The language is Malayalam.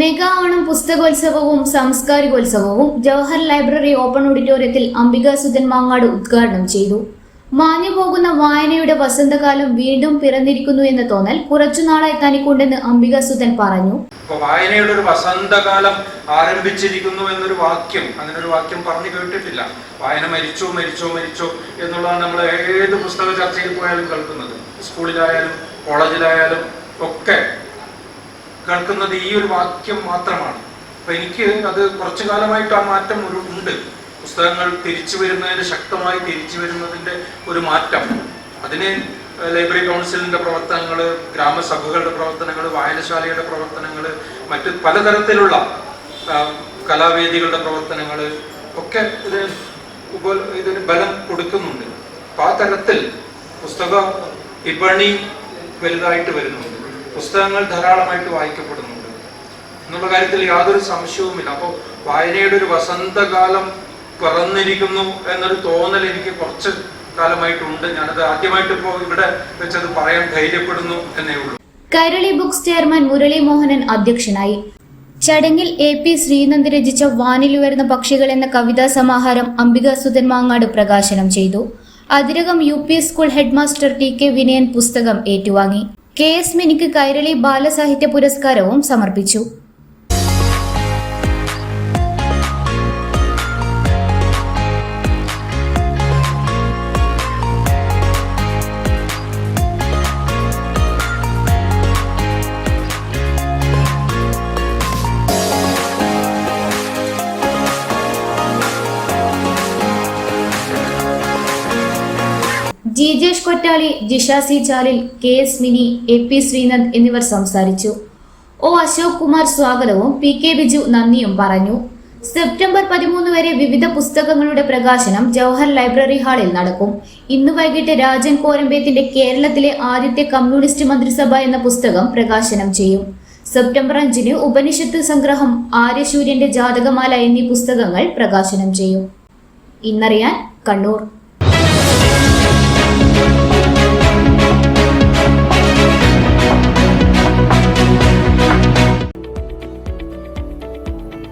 മെഗാ ഓണം പുസ്തകോത്സവവും സാംസ്കാരികോത്സവവും ജവഹർ ലൈബ്രറി ഓപ്പൺ ഓഡിറ്റോറിയത്തിൽ അംബിക സുധൻ മാങ്ങാട് ഉദ്ഘാടനം ചെയ്തു. മാഞ്ഞു പോകുന്ന വായനയുടെ വസന്തകാലം വീണ്ടും പിറന്നിരിക്കുന്നു എന്ന തോന്നൽ കുറച്ചുനാളായി തനിക്കുണ്ടെന്ന് അംബിക സുധൻ പറഞ്ഞു. വായനയുടെ ഒരു വസന്തകാലം ആരംഭിച്ചിരിക്കുന്നു എന്നൊരു വാക്യം അങ്ങനെ ഒരു വാക്യം പറഞ്ഞു കേട്ടിട്ടില്ല. വായന മരിച്ചോ മരിച്ചോ മരിച്ചോ എന്നുള്ളതാണ് നമ്മൾ ഏത് പുസ്തക ചർച്ചയിൽ പോയാലും കേൾക്കുന്നത്. സ്കൂളിലായാലും കോളേജിലായാലും ഒക്കെ കേൾക്കുന്നത് ഈ ഒരു വാക്യം മാത്രമാണ്. അപ്പൊ എനിക്ക് അത് കുറച്ചു കാലമായിട്ട് ആ മാറ്റം ഒരു ഉണ്ട്. പുസ്തകങ്ങൾ തിരിച്ചു വരുന്നതിന് ശക്തമായി തിരിച്ചു വരുന്നതിന്റെ ഒരു മാറ്റം. അതിന് ലൈബ്രറി കൗൺസിലിന്റെ പ്രവർത്തനങ്ങൾ ഗ്രാമസഭകളുടെ പ്രവർത്തനങ്ങൾ വായനശാലയുടെ പ്രവർത്തനങ്ങൾ മറ്റ് പലതരത്തിലുള്ള കലാവേദികളുടെ പ്രവർത്തനങ്ങൾ ഒക്കെ ഇത് ഇതിന് ബലം കൊടുക്കുന്നുണ്ട്. അപ്പൊ ആ തരത്തിൽ പുസ്തക വിപണി വലുതായിട്ട് വരുന്നുണ്ട്. പുസ്തകങ്ങൾ ധാരാളമായിട്ട് വായിക്കപ്പെടുന്നുണ്ട്. എന്നുള്ള കാര്യത്തിൽ യാതൊരു സംശയവുമില്ല. അപ്പോൾ വായനയുടെ ഒരു വസന്തകാലം പിറന്നിരിക്കുന്നു എന്നൊരു തോന്നൽ എനിക്ക് കുറച്ച് കാലമായിട്ടുണ്ട്. ഞാനത് ആദ്യമായിട്ട് ഇപ്പോൾ ഇവിടെ വെച്ചത് പറയാൻ ധൈര്യപ്പെടുന്നു എന്നേ ഉള്ളൂ. കൈരളി ബുക്സ് ചെയർമാൻ മുരളി മോഹനൻ അധ്യക്ഷനായി. ചടങ്ങിൽ എ പി ശ്രീനന്ദ് രചിച്ച വാനിൽ ഉയർന്ന പക്ഷികൾ എന്ന കവിതാ സമാഹാരം അംബിക സുധൻ മാങ്ങാട് പ്രകാശനം ചെയ്തു. Athirakam U P school headmaster T K Vinayan പുസ്തകം ഏറ്റുവാങ്ങി. കെ എസ് മിനിക്ക് കൈരളി ബാലസാഹിത്യ പുരസ്കാരവും സമർപ്പിച്ചു Jijesh Kottali Jisha C Chalil K S Mini A P Sreenand എന്നിവർ സംസാരിച്ചു. ഒ അശോക് കുമാർ സ്വാഗതവും പി കെ ബിജു നന്ദിയും പറഞ്ഞു. സെപ്റ്റംബർ പതിമൂന്ന് വരെ വിവിധ പുസ്തകങ്ങളുടെ പ്രകാശനം ജവഹർ ലൈബ്രറി ഹാളിൽ നടക്കും. ഇന്ന് വൈകിട്ട് രാജൻ കോരമ്പേത്തിന്റെ കേരളത്തിലെ ആദ്യത്തെ കമ്മ്യൂണിസ്റ്റ് മന്ത്രിസഭ എന്ന പുസ്തകം പ്രകാശനം ചെയ്യും. സെപ്റ്റംബർ അഞ്ചിന് ഉപനിഷത്ത് സംഗ്രഹം ആര്യശൂര്യന്റെ ജാതകമാല എന്നീ പുസ്തകങ്ങൾ പ്രകാശനം ചെയ്യും. ഇന്നറിയാൻ കണ്ണൂർ